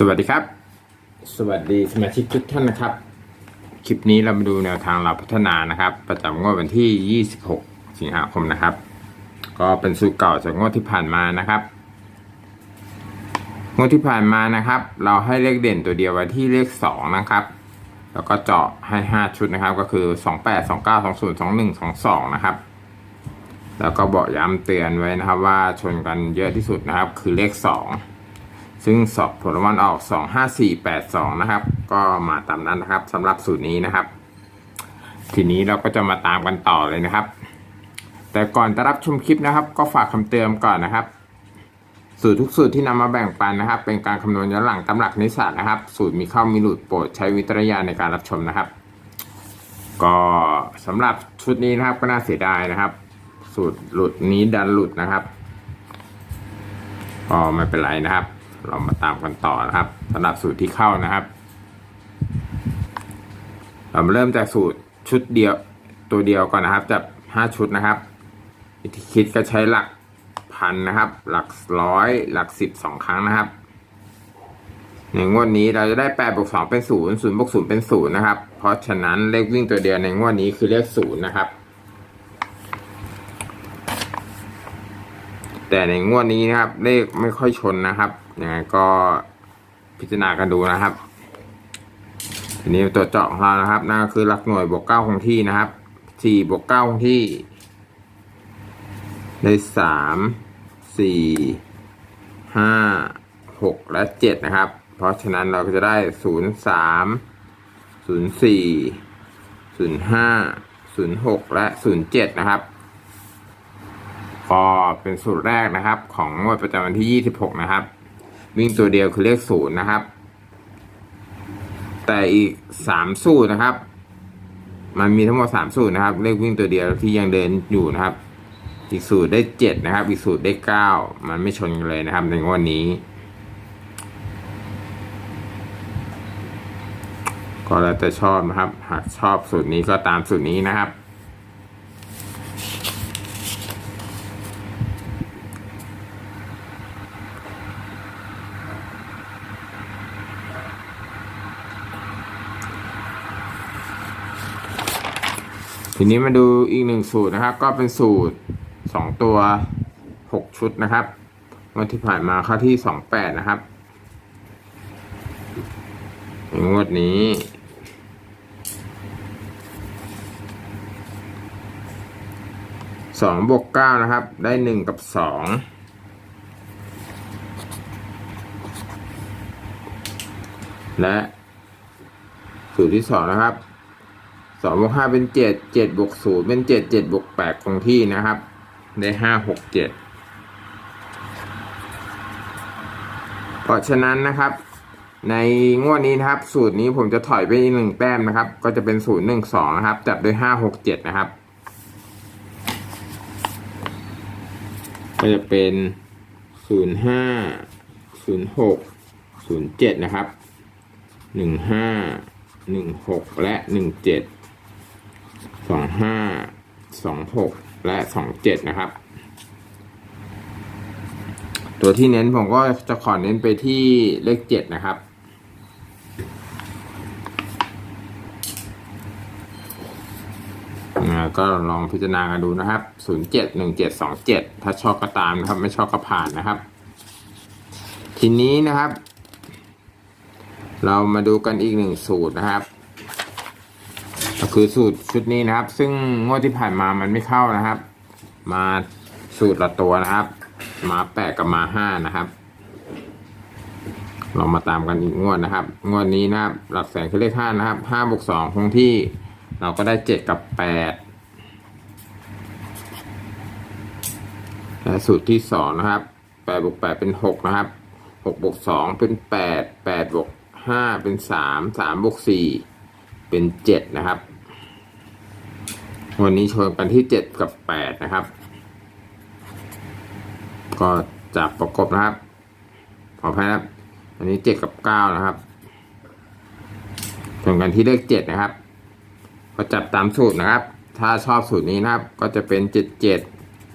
สวัสดีครับ สวัสดีสมาชิกทุกท่านนะครับ คลิปนี้เรามาดูแนวทางเราพัฒนานะครับ ประจำงวดวันที่ 26 สิงหาคมนะครับ ก็เป็นสูตรเก่าจากงวดที่ผ่านมานะครับ งวดที่ผ่านมานะครับ เราให้เลขเด่นตัวเดียวไว้ที่เลข 2 นะครับ แล้วก็เจาะให้ 5 ชุดนะครับ ก็คือ 28 29 20 21 22 นะครับ แล้วก็บอกย้ำเตือนไว้นะครับว่าชนกันเยอะที่สุดนะครับ คือเลข 2 ซึ่งสอบผลรางวัลออก 25482 นะครับ ก็มาตามนั้นนะครับสำหรับสูตรนี้นะครับ ทีนี้เราก็จะมาตามกันต่อเลยนะครับ แต่ก่อนจะรับชมคลิปนะครับ ก็ฝากคำเตือนก่อนนะครับ สูตรทุกสูตรที่นำมาแบ่งปันนะครับ เป็นการคำนวณย้อนหลังตำหลักนิสสัตนะครับ สูตรมีเข้ามีหลุดโปรดใช้วิจารณญาณในการรับชมนะครับ ก็สำหรับชุดนี้นะครับก็น่าเสียดายนะครับ สูตรหลุดนี้ดันหลุดนะครับก็ไม่เป็นไรนะครับ เรามาตามกันต่อนะครับสำหรับสูตรที่เข้านะครับ เราเริ่มจากสูตรชุดเดียวตัวเดียวก่อนนะครับจากห้าชุดนะครับวิธีคิดก็ใช้หลักพันนะครับ หลักร้อยหลักสิบสองครั้งนะครับในงวดนี้เราจะได้แปดบวกสองเป็นศูนย์ศูนย์บวกศูนย์เป็นศูนย์นะครับ เพราะฉะนั้นเลขวิ่งตัวเดียวในงวดนี้คือเลขศูนย์นะครับ แต่ในงวดนี้นะครับ เลขไม่ค่อยชนนะครับยังไงก็พิจารณากันดูนะครับทีนี้ตัวเจาะของเรานะครับนั่นก็คือหลักหน่วยบวกเก้าคงที่นะครับสี่บวกเก้าคงที่ ได้สามสี่ห้าหกและเจ็ดนะครับ เพราะฉะนั้นเราก็จะได้ศูนย์สามศูนย์สี่ศูนย์ห้าศูนย์หกและศูนย์เจ็ดนะครับ ก็เป็นสูตรแรกนะครับ ของงวดประจำวันที่ 26 นะครับ วิ่งตัวเดียวคือเลขศูนย์นะครับ แต่อีกสามสูตรนะครับ มันมีทั้งหมดสามสูตรนะครับ เลขวิ่งตัวเดียวที่ยังเดินอยู่นะครับ อีกสูตรได้เจ็ดนะครับ อีกสูตรได้เก้ามันไม่ชนกันเลยนะครับในงวดนี้ก็แล้วแต่ชอบนะครับ หากชอบสูตรนี้ก็ตามสูตรนี้นะครับ ทีนี้มาดูอีกหนึ่งสูตรนะครับ ก็เป็นสูตรสองตัวหกชุดนะครับงวดที่ผ่านมาเข้าที่สองแปดนะครับงวดนี้สองบวกเก้านะครับ ได้หนึ่งกับสองและสูตรที่สองนะครับ สองบวกห้าเป็นเจ็ดเจ็ดบวกศูนย์เป็นเจ็ดเจ็ดบวกแปดคงที่นะครับ ได้ห้าหกเจ็ดเพราะฉะนั้นนะครับ ในงวดนี้นะครับ สูตรนี้ผมจะถอยไปอีกหนึ่งแต้มนะครับ ก็จะเป็นศูนย์หนึ่งสองนะครับ จับด้วยห้าหกเจ็ดนะครับ ก็จะเป็นศูนย์ห้าศูนย์หกศูนย์เจ็ดนะครับหนึ่งห้าหนึ่งหกและหนึ่งเจ็ด สองห้าสองหกและสองเจ็ดนะครับ ตัวที่เน้นผมก็จะขอเน้นไปที่เลขเจ็ดนะครับก็ลองพิจารณากันดูนะครับศูนย์เจ็ดหนึ่งเจ็ดสองเจ็ดถ้าชอบก็ตามนะครับ ไม่ชอบก็ผ่านนะครับ ทีนี้นะครับ เรามาดูกันอีกหนึ่งสูตรนะครับ คือสูตรชุดนี้นะครับ ซึ่งงวดที่ผ่านมามันไม่เข้านะครับ มาสูตรละตัวนะครับ มาแปดกับมาห้านะครับ เรามาตามกันอีกงวดนะครับ งวดนี้นะครับ หลักแสนคือเลขห้านะครับห้าบวกสองคงที่เราก็ได้เจ็ดกับแปดและสูตรที่สองนะครับแปดบวกแปดเป็นหกนะครับหกบวกสองเป็นแปดแปดบวกห้าเป็นสามสามบวกสี่เป็นเจ็ดนะครับ วันนี้ชนกันที่เจ็ดกับแปดนะครับ ก็จับประกบนะครับ ขออภัยครับ อันนี้เจ็ดกับเก้านะครับชนกันที่เลขเจ็ดนะครับ ก็จับตามสูตรนะครับ ถ้าชอบสูตรนี้นะครับ ก็จะเป็นเจ็ดเจ็ด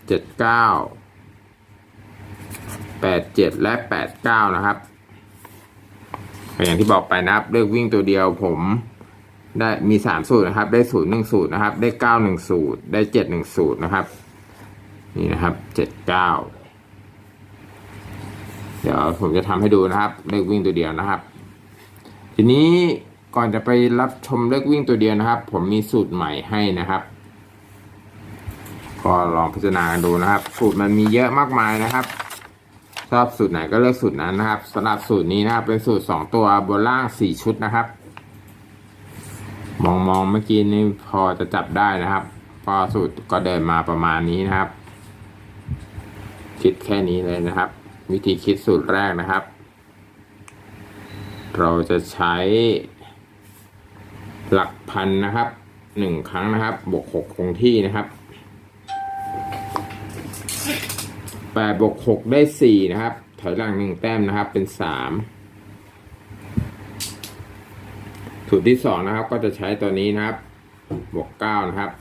เจ็ดเก้าแปดเจ็ดและแปดเก้านะครับอย่างที่บอกไปนะครับเลขวิ่งตัวเดียวผม ได้มีสามสูตรนะครับ ได้ศูนย์หนึ่งสูตรนะครับ ได้เก้าหนึ่งสูตร ได้เจ็ดหนึ่งสูตรนะครับ นี่นะครับเจ็ดเก้าเดี๋ยวผมจะทำให้ดูนะครับเลขวิ่งตัวเดียวนะครับ ทีนี้ก่อนจะไปรับชมเลขวิ่งตัวเดียวนะครับ ผมมีสูตรใหม่ให้นะครับก็ลองพิจารณากันดูนะครับ สูตรมันมีเยอะมากมายนะครับชอบสูตรไหนก็เลือกสูตรนั้นนะครับสำหรับสูตรนี้นะครับเป็นสูตรสองตัวบนล่างสี่ชุดนะครับ มองมองเมื่อกี้นี่พอจะจับได้นะครับก็สูตรก็เดินมาประมาณนี้นะครับ คิดแค่นี้เลยนะครับ วิธีคิดสูตรแรกนะครับ เราจะใช้หลักพันนะครับหนึ่งครั้งนะครับ บวกหกคงที่นะครับแปดบวกหกได้สี่นะครับ ถอยหลังหนึ่งแต้มนะครับเป็นสาม สูตรที่สองนะครับ ก็จะใช้ตัวนี้นะครับ บวกเก้านะครับ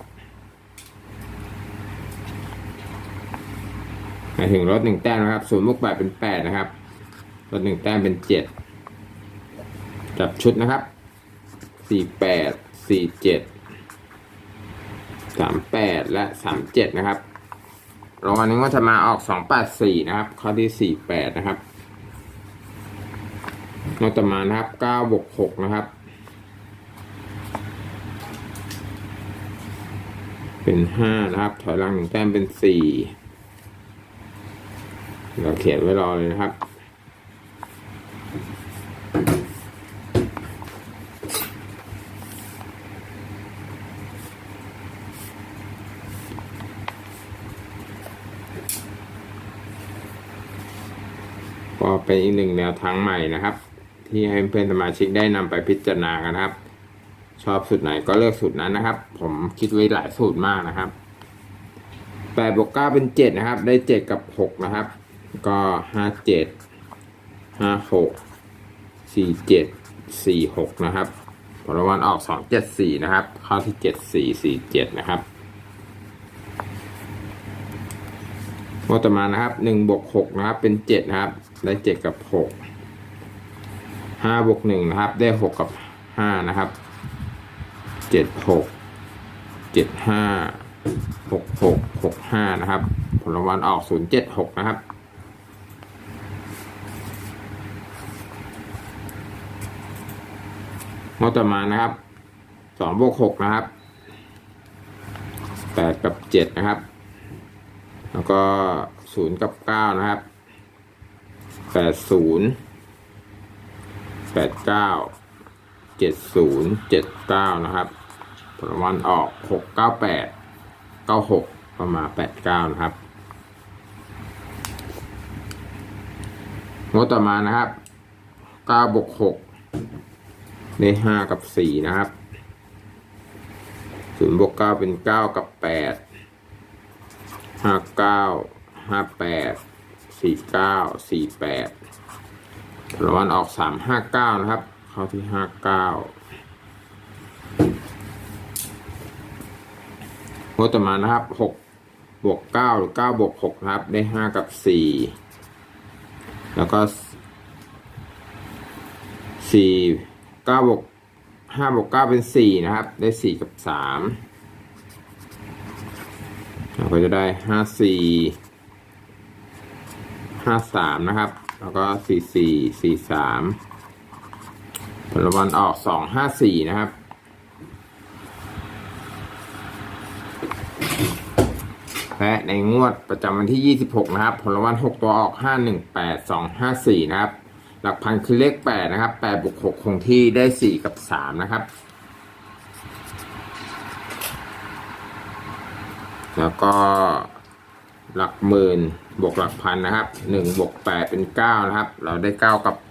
หมายถึงลดหนึ่งแต้มนะครับศูนย์บวกแปดเป็นแปดนะครับลดหนึ่งแต้มเป็นเจ็ดจับชุดนะครับสี่แปดสี่เจ็ดสามแปดและสามเจ็ดนะครับรางวัลนี้ก็จะมาออกสองแปดสี่นะครับ ข้อที่สี่แปดนะครับนอกจากมานะครับเก้าบวกหกนะครับ เป็นห้านะครับ ถอยหลังหนึ่งแต้มเป็นสี่เราเขียนไว้รอเลยนะครับ ก็เป็นอีกหนึ่งแนวทางใหม่นะครับ ที่ให้เพื่อนสมาชิกได้นำไปพิจารณากันครับ ชอบสูตรไหนก็เลือกสูตรนั้นนะครับ ผมคิดไว้หลายสูตรมากนะครับแปดบวกเก้าเป็นเจ็ดนะครับ ได้เจ็ดกับหกนะครับ ก็ห้าเจ็ดห้าหกสี่เจ็ดสี่หกนะครับผลรางวัลออกสองเจ็ดสี่นะครับ ข้าที่เจ็ดสี่สี่เจ็ดนะครับงวดต่อมานะครับหนึ่งบวกหกนะครับ เป็นเจ็ดนะครับ ได้เจ็ดกับหกห้าบวกหนึ่งนะครับ ได้หกกับห้านะครับ เจ็ดหกเจ็ดห้าหกหกหกห้านะครับ ผลรางวัลออกศูนย์เจ็ดหกนะครับงวดต่อมานะครับสองบวกหกนะครับแปดกับเจ็ดนะครับ แล้วก็ศูนย์กับเก้านะครับแปดศูนย์แปดเก้าเจ็ดศูนย์เจ็ดเก้านะครับ ผลวัลออกหกเก้าแปดเก้าหกประมาณแปดเก้านะครับงวดต่อมานะครับเก้าบวกหกได้ห้ากับสี่นะครับศูนย์บวกเก้าเป็นเก้ากับแปดห้าเก้าห้าแปดสี่เก้าสี่แปดผลวัลออกสามห้าเก้านะครับ เข้าที่ห้าเก้า งวดต่อมานะครับหกบวกเก้าหรือเก้าบวกหกครับ ได้ห้ากับสี่แล้วก็สี่เก้าบวกห้าบวกเก้าเป็นสี่นะครับ ได้สี่กับสามเราก็จะได้ห้าสี่ห้าสามนะครับ แล้วก็สี่สี่สี่สามผลรางวัลออกสองห้าสี่นะครับ และในงวดประจำวันที่ 26 นะครับ ผลรางวัล6ตัวออก 5 1 8 2 5 4 นะครับ หลักพันคือเลข 8 นะครับ8บวก6คงที่ได้ 4 กับ 3 นะครับ แล้วก็หลักหมื่นบวกหลักพันนะครับ1บวก8เป็น 9 นะครับ เราได้ 9 กับ 8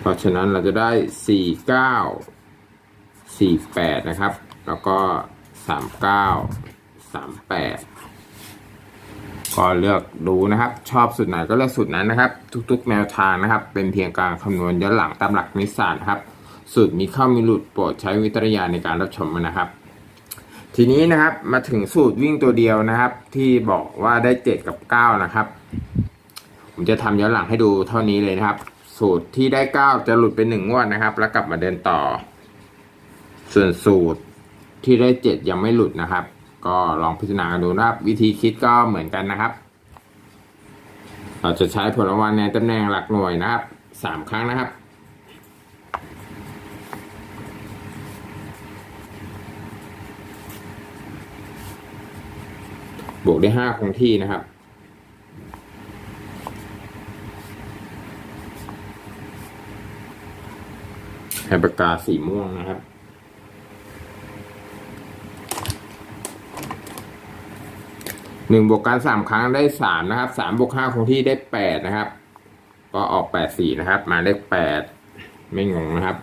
เพราะฉะนั้นเราจะได้ 4 9 4 8 นะครับ แล้วก็ สามเก้าสามแปดก็เลือกดูนะครับ ชอบสุดไหนก็เลือกสุดนั้นนะครับ ทุกๆแนวทางนะครับ เป็นเพียงการคำนวณย้อนหลังตามหลักนิสสานครับสูตรมีเข้ามีหลุดโปรดใช้วิจารณญาณในการรับชมนะครับ ทีนี้นะครับมาถึงสูตรวิ่งตัวเดียวนะครับ ที่บอกว่าได้เจ็ดกับเก้านะครับ ผมจะทำย้อนหลังให้ดูเท่านี้เลยนะครับ สูตรที่ได้เก้าจะหลุดไปหนึ่งงวดนะครับ แล้วกลับมาเดินต่อ ส่วนสูตร ที่ได้เจ็ดยังไม่หลุดนะครับ ก็ลองพิจารณากันดูนะครับ วิธีคิดก็เหมือนกันนะครับ เราจะใช้ผลรางวัลในตำแหน่งหลักหน่วยนะครับสามครั้งนะครับบวกได้ห้าคงที่นะครับ ให้ปากกาสีม่วงนะครับ หนึ่งบวกกันสามครั้งได้สามนะครับสามบวกห้าคงที่ได้แปดนะครับ ก็ออกแปดสี่นะครับ มาเลขแปดไม่งงนะครับ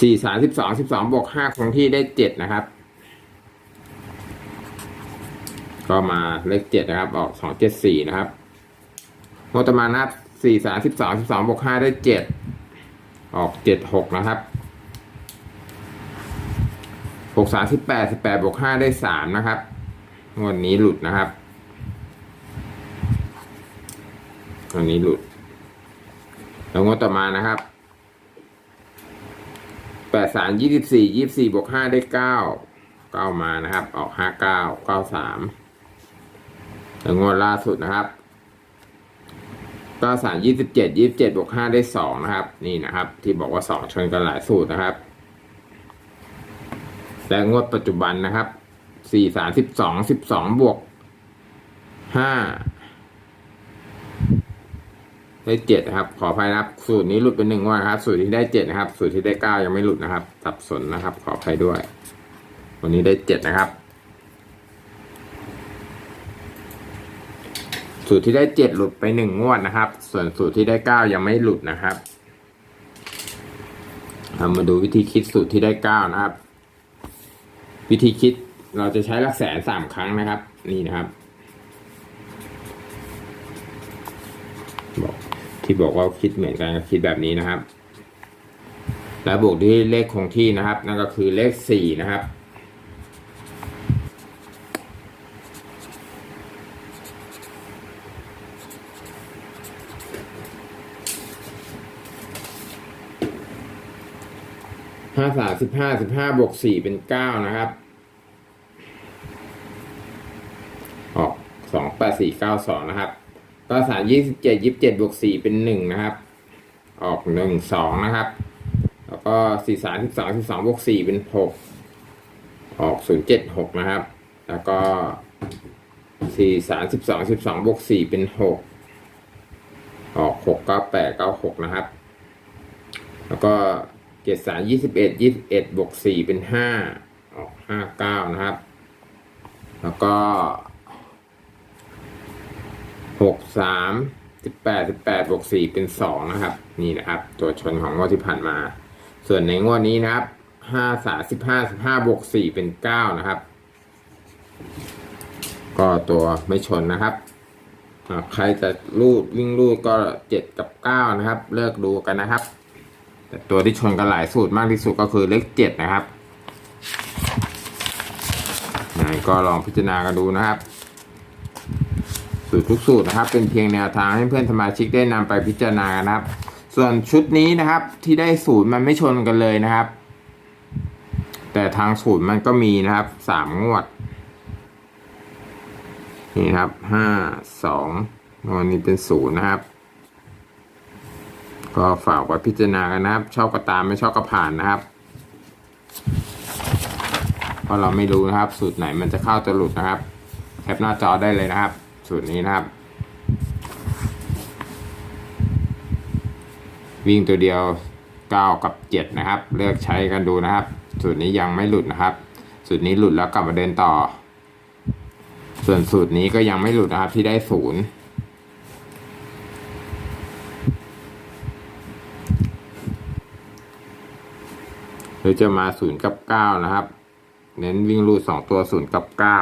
สี่สามสิบสองสิบสองบวกห้าคงที่ได้เจ็ดนะครับ ก็มาเลขเจ็ดนะครับ ออกสองเจ็ดสี่นะครับงบประมาณนะครับสี่สามสิบสองสิบสองบวกห้าได้เจ็ดออกเจ็ดหกนะครับหกสามสิบแปดสิบแปดบวกห้าได้สามนะครับ งวดนี้หลุดนะครับงวดนี้หลุด แล้วงวดต่อมานะครับแปดสามยี่สิบสี่ยี่สี่บวกห้าได้เก้าเก้ามานะครับ ออกห้าเก้าเก้าสามแล้วงวดล่าสุดนะครับก็สามยี่สิบเจ็ดยี่สิบเจ็ดบวกห้าได้สองนะครับ นี่นะครับ ที่บอกว่าสองชนกันหลายสูตรนะครับ และงวดปัจจุบันนะครับ สี่สามสิบสองสิบสองบวกห้าได้เจ็ดครับ ขออภัยนะครับ สูตรนี้หลุดไปหนึ่งงวดนครับ สูตรที่ได้เจ็ดนะครับ สูตรที่ได้เก้ายังไม่หลุดนะครับ สับสนนะครับ ขออภัยด้วย วันนี้ได้เจ็ดนะครับ สูตรที่ได้เจ็ดหลุดไปหนึ่งงวดนะครับ ส่วนสูตรที่ได้เก้ายังไม่หลุดนะครับเรามาดูวิธีคิดสูตรที่ได้เก้านะครับ วิธีคิด เราจะใช้หลักแสนสามครั้งนะครับ นี่นะครับ บอกที่บอกว่าคิดเหมือนกันก็คิดแบบนี้นะครับ แล้วบวกด้วยเลขคงที่นะครับ นั่นก็คือเลขสี่นะครับห้าสามสิบห้าสิบห้าบวกสี่เป็นเก้านะครับ ออก สี่เก้าสองนะครับก็สามยี่สิบเจ็ดยี่สิบเจ็ดบวกสี่เป็นหนึ่งนะครับ ออกหนึ่งสองนะครับ แล้วก็สี่สามสิบสองสิบสองบวกสี่เป็นหกออกศูนย์เจ็ดหกนะครับ แล้วก็สี่สามสิบสองสิบสองบวกสี่เป็นหกออกหกเก้าแปดเก้าหกนะครับ แล้วก็เจ็ดสามยี่สิบเอ็ดยี่สิบเอ็ดบวกสี่เป็นห้าออกห้าเก้านะครับ แล้วก็ หกสามสิบแปดสิบแปดบวกสี่เป็นสองนะครับ นี่นะครับ ตัวชนของงวดที่ผ่านมา ส่วนในงวดนี้นะครับห้าสามสิบห้าสิบห้าบวกสี่เป็นเก้านะครับ ก็ตัวไม่ชนนะครับใครจะรูดวิ่งรูดก็เจ็ดกับเก้านะครับ เลิกดูกันนะครับ แต่ตัวที่ชนกันหลายสูตรมากที่สุดก็คือเลขเจ็ดนะครับไหนก็ลองพิจารณากันดูนะครับ สูตรทุกสูตรนะครับ เป็นเพียงแนวทางให้เพื่อนสมาชิกได้นำไปพิจารณากันนะครับ ส่วนชุดนี้นะครับที่ได้สูตรมันไม่ชนกันเลยนะครับ แต่ทางสูตรมันก็มีนะครับสามงวดนี่ครับห้าสองวันนี้เป็นศูนย์นะครับ ก็ฝากไว้พิจารณากันนะครับ ชอบก็ตามไม่ชอบก็ผ่านนะครับเพราะเราไม่รู้นะครับ สูตรไหนมันจะเข้าจะหลุดนะครับ แคปหน้าจอได้เลยนะครับ สูตรนี้นะครับ วิ่งตัวเดียวเก้ากับเจ็ดนะครับ เลือกใช้กันดูนะครับ สูตรนี้ยังไม่หลุดนะครับสูตรนี้หลุดแล้วกลับมาเดินต่อ ส่วนสูตรนี้ก็ยังไม่หลุดนะครับที่ได้ศูนย์หรือจะมาศูนย์กับเก้านะครับ เน้นวิ่งรูดสองตัวศูนย์กับเก้า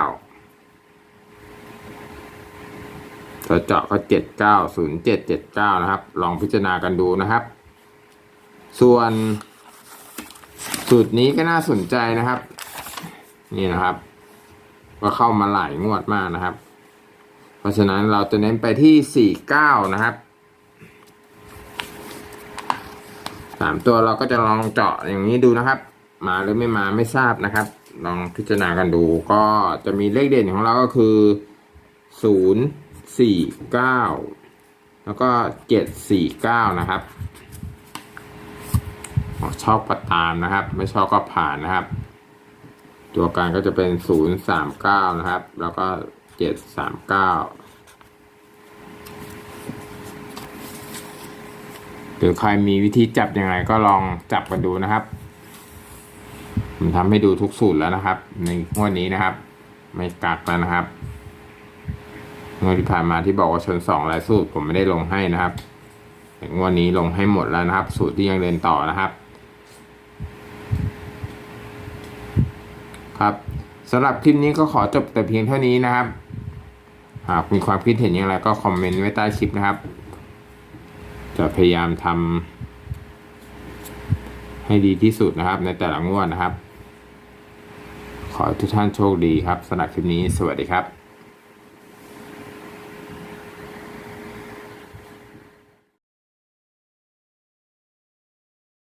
ถ้าเจาะก็เจ็ดเก้าศูนย์เจ็ดเจ็ดเก้านะครับ ลองพิจารณากันดูนะครับ ส่วนสูตรนี้ก็น่าสนใจนะครับ นี่นะครับ ก็เข้ามาหลายงวดมากนะครับ เพราะฉะนั้นเราจะเน้นไปที่สี่เก้านะครับสามตัวเราก็จะลองเจาะอย่างนี้ดูนะครับ มาหรือไม่มาไม่ทราบนะครับ ลองพิจารณากันดู ก็จะมีเลขเด่นของเราก็คือศูนย์ สี่เก้าแล้วก็เจ็ดสี่เก้านะครับชอบก็ตามนะครับ ไม่ชอบก็ผ่านนะครับ ตัวกางก็จะเป็นศูนย์สามเก้านะครับ แล้วก็เจ็ดสามเก้าหรือใครมีวิธีจับยังไงก็ลองจับกันดูนะครับผมทำให้ดูทุกสูตรแล้วนะครับ ในงวดนี้นะครับ ไม่กักแล้วนะครับ งวดที่ผ่านมาที่บอกว่าชนสองหลายสูตรผมไม่ได้ลงให้นะครับแต่งวดนี้ลงให้หมดแล้วนะครับ สูตรที่ยังเดินต่อนะครับ ครับสำหรับคลิปนี้ก็ขอจบแต่เพียงเท่านี้นะครับ หากมีความคิดเห็นอย่างไรก็คอมเมนต์ไว้ใต้คลิปนะครับ จะพยายามทำให้ดีที่สุดนะครับ ในแต่ละงวดนะครับ ขอทุกท่านโชคดีครับสำหรับคลิปนี้สวัสดีครับ